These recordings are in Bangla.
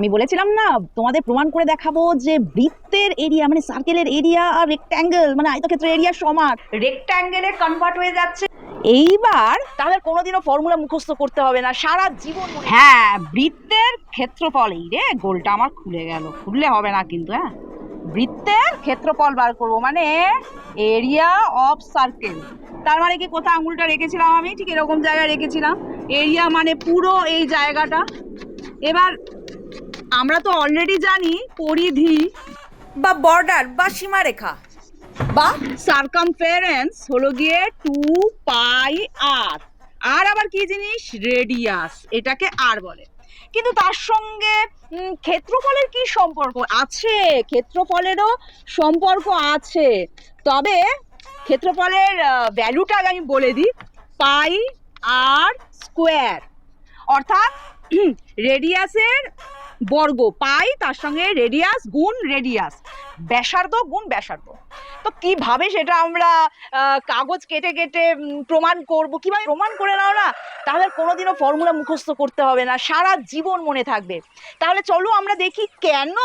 আমি বলেছিলাম না তোমাদের প্রমাণ করে দেখাবো যে বৃত্তের এরিয়া মানে সার্কেলের এরিয়া আর রেক্ট্যাঙ্গেল মানে আয়তক্ষেত্র এরিয়া সমান। রেক্ট্যাঙ্গেলে কনভার্ট হয়ে যাচ্ছে। এইবার তাহলে কোনোদিনও ফর্মুলা মুখস্থ করতে হবে না সারা জীবন হ্যাঁ বৃত্তের ক্ষেত্রফল এই রে গোলটা আমার খুলে গেল। খুললে হবে না কিন্তু হ্যাঁ? বৃত্তের ক্ষেত্রফল বার করব মানে এরিয়া অফ সার্কেল তার মানে কি কোথাও আঙুলটা রেখেছিলাম আমি? ঠিক এরকম জায়গায় রেখেছিলাম। এরিয়া মানে পুরো এই জায়গাটা। এবার আমরা তো অলরেডি জানি পরিধি বা বর্ডার বা সীমারেখা। বা সার্কামফারেন্স হলো গিয়ে টু পাই আর আর আবার কি জিনিস? রেডিয়াস এটাকে আর বলে। কিন্তু তার সঙ্গে ক্ষেত্রফলের কি সম্পর্ক? আছে ক্ষেত্রফলেরও সম্পর্ক আছে। তবে ক্ষেত্রফলের ভ্যালুটা আমি বলে দিই। পাই আর স্কোয়ার অর্থাৎ রেডিয়াসের বর্গ, পাই, তার সঙ্গে রেডিয়াস গুণ রেডিয়াস। ব্যাসার্ধ গুণ ব্যাসার্ধ। তো কীভাবে সেটা আমরা কাগজ কেটে কেটে প্রমাণ করব, কীভাবে প্রমাণ করে নাও না? তাহলে কোনোদিনও ফর্মুলা মুখস্থ করতে হবে না, সারা জীবন মনে থাকবে। তাহলে চলো আমরা দেখি কেন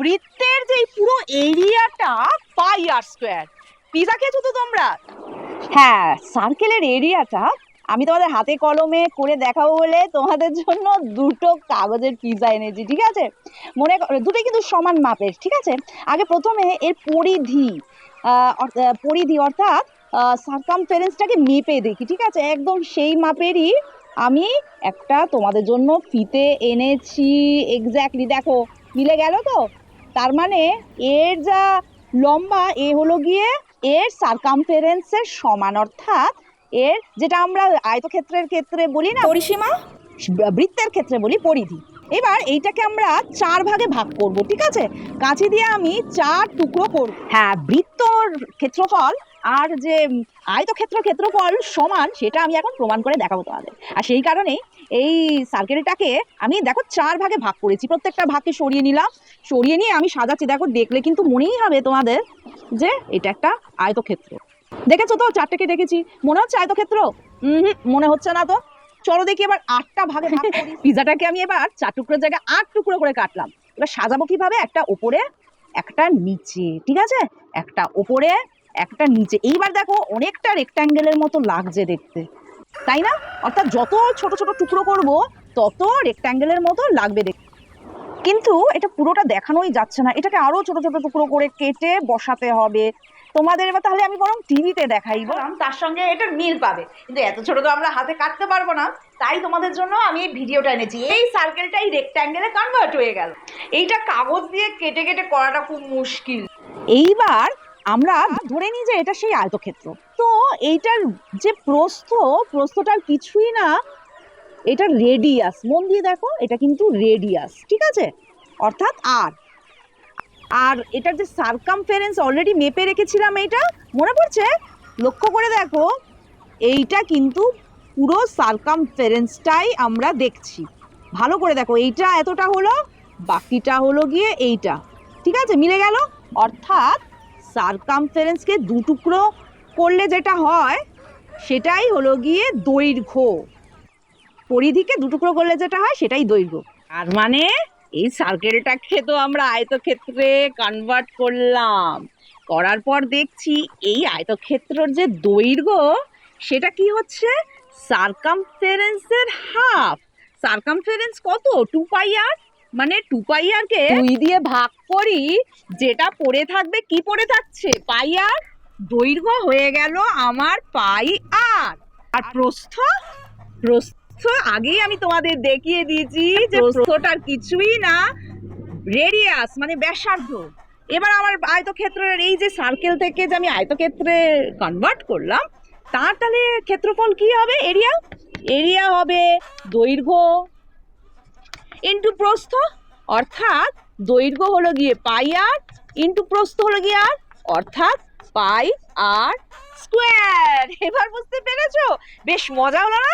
বৃত্তের যে পুরো এরিয়াটা পাই আর স্কোয়ার। পিজা খেয়েছো তো তোমরা? হ্যাঁ সার্কেলের এরিয়াটা আমি তোমাদের হাতে কলমে করে দেখাবো বলে তোমাদের জন্য দুটো কাগজের পিজা এনেছি, ঠিক আছে? মনে দুটোই কিন্তু সমান মাপের, ঠিক আছে? আগে প্রথমে এর পরিধি পরিধি অর্থাৎ সার্কামফারেন্সটাকে মেপে দেখি, ঠিক আছে? একদম সেই মাপেরই আমি একটা তোমাদের জন্য ফিতে এনেছি এক্স্যাক্টলি দেখো, মিলে গেল তো? তার মানে এর যা লম্বা, এ হলো গিয়ে এর সার্কামফারেন্সের সমান, অর্থাৎ এর, যেটা আমরা আয়তক্ষেত্রের ক্ষেত্রে বলি না, পরিসীমা, বৃত্তের ক্ষেত্রে বলি পরিধি। এবার এইটাকে আমরা চার ভাগে ভাগ করব, ঠিক আছে? কাঁচি দিয়ে আমি চার টুকরো করব। হ্যাঁ বৃত্তর ক্ষেত্রফল আর যে আয়তক্ষেত্র ক্ষেত্রফল সমান, সেটা আমি এখন প্রমাণ করে দেখাবো তোমাদের। আর সেই কারণেই এই সার্কেলটাকে আমি দেখো চার ভাগে ভাগ করেছি। প্রত্যেকটা ভাগকে সরিয়ে নিলাম। সরিয়ে নিয়ে আমি সাজাচ্ছি। দেখো দেখলে কিন্তু মনেই হবে তোমাদের যে এটা একটা আয়তক্ষেত্র। দেখেছ তো? চারটেকে দেখেছি। মনে হচ্ছে আয়তক্ষেত্র? হুম মনে হচ্ছে না তো? চলো দেখি এবার আটটা ভাগে পিজাটাকে আমি এবার চার টুকরোর জায়গায় আট টুকরো করে কাটলাম। এবার সাজাবো কীভাবে? একটা ওপরে একটা নিচে ঠিক আছে? একটা ওপরে একটা নিচে। এইবার দেখো অনেকটা রেক্ট্যাঙ্গেলের মতো লাগছে দেখতে। তাই না? অর্থাৎ যত ছোট ছোট টুকরো করব তত রেক্ট্যাঙ্গেলের মতো লাগবে দেখতে। কিন্তু এটা পুরোটা দেখানোই যাচ্ছে না। এটাকে আরও ছোট ছোট টুকরো করে কেটে বসাতে হবে। তোমাদের এবার তাহলে আমি বরং টিভিতে দেখাই বললাম তার সঙ্গে এটার মিল পাবে। কিন্তু এত ছোট তো আমরা হাতে কাটতে পারব না। তাই তোমাদের জন্য আমি এই ভিডিওটা এনেছি। এই সার্কেলটা এই রেক্ট্যাঙ্গেলে কনভার্ট হয়ে গেল। এইটা কাগজ দিয়ে কেটে কেটে করাটা খুব মুশকিল। এইবার আমরা ধরে নিই যে এটা সেই আয়তক্ষেত্র। তো এইটার যে প্রস্থ প্রস্থটার কিছুই না এটা রেডিয়াস মন দিয়ে দেখো, এটা কিন্তু রেডিয়াস ঠিক আছে? অর্থাৎ আর আর এটার যে সার্কামফারেন্স অলরেডি মেপে রেখেছিলাম এইটা মনে পড়ছে? লক্ষ্য করে দেখো, এইটা কিন্তু পুরো সার্কামফারেন্সটাই আমরা দেখছি। ভালো করে দেখো, এইটা এতটা হলো, বাকিটা হলো গিয়ে এইটা, ঠিক আছে? মিলে গেল? অর্থাৎ সার্কামফারেন্সকে দু টুকরো করলে যেটা হয়, সেটাই হলো গিয়ে দৈর্ঘ্য। পরিধিকে দু টুকরো করলে যেটা হয় সেটাই দৈর্ঘ্য। আর মানে এই সার্কেলটাকে তো আমরা আয়তক্ষেত্রে কনভার্ট করলাম। করার পর দেখছি এই আয়তক্ষেত্রর যে দৈর্ঘ্য সেটা কি হচ্ছে? সার্কামফারেন্সের হাফ সার্কামফারেন্স কত? টু পাই আর মানে টু পাই আরকে দুই দিয়ে ভাগ করি যেটা পড়ে থাকবে কি পড়ে থাকছে? পাই আর দৈর্ঘ্য হয়ে গেল আমার পাই আর আর প্রস্থ? প্রস্থ আগেই আমি তোমাদের দেখিয়ে দিয়েছি যে কিছুই না রেডিয়াস মানে ব্যাসার্ধ। এবার আমার আয়তক্ষেত্রের এই যে সার্কেল থেকে যে আমি আয়তক্ষেত্রে কনভার্ট করলাম তার তাহলে ক্ষেত্রফল কি হবে? এরিয়া এরিয়া হবে দৈর্ঘ্য ইন্টু প্রস্থ অর্থাৎ দৈর্ঘ্য হলো গিয়ে পাই আর ইন্টু প্রস্থ হলো গিয়ে আর অর্থাৎ পাই আর স্কোয়ার এবার বুঝতে পেরেছ? বেশ মজা হলো না?